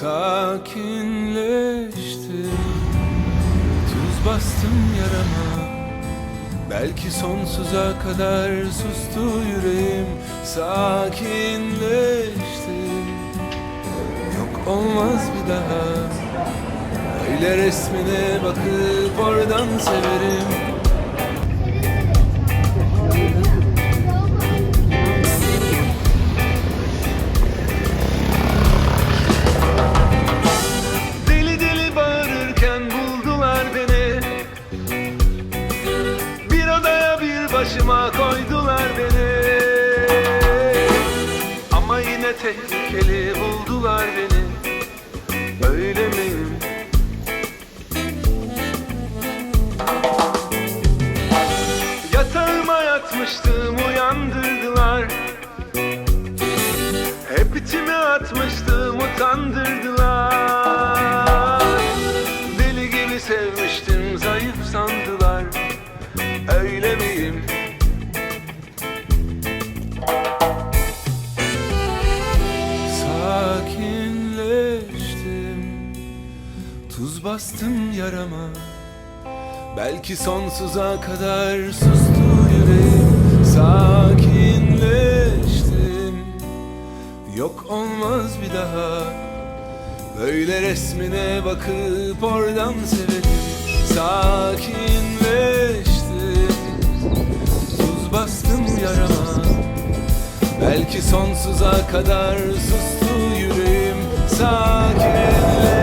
Sakinleştim Tuz bastım yarama. Belki sonsuza kadar sustu yüreğim. Sakinleştim Yok olmaz bir daha. Öyle resmine bakıp oradan severim başıma koydular beni. Ama yine tehlikeli buldular beni. Öyle miyim? Yatağıma yatmıştım uyandırdılar. Hep içime atmıştım utandırdılar Tuz bastım yarama. Belki sonsuza kadar sustu yüreğim. Sakinleştim. Yok olmaz bir daha. Böyle resmine bakıp oradan severim. Sakinleştim. Tuz bastım yarama. Belki sonsuza kadar sustu yüreğim. Sakinleştim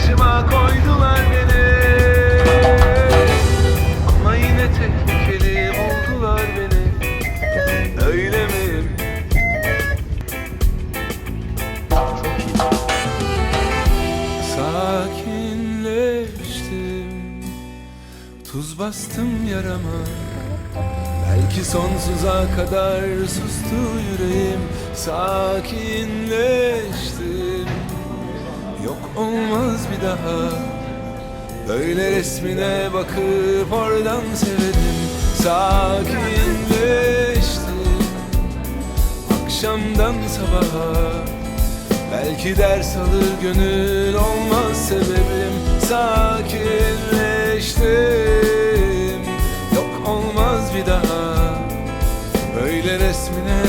başıma koydular beni. Ama yine tehlikeli buldular beni. Öyle mi? Sakinleştim. Tuz bastım yarama. Belki sonsuza kadar sustu yüreğim. Sakinleştim Yok olmaz bir daha. Böyle resmine bakıp oradan severim. Sakinleştim Akşamdan sabaha. Belki ders alır gönül olmaz sebebim. Sakinleştim. Yok olmaz bir daha. Böyle resmine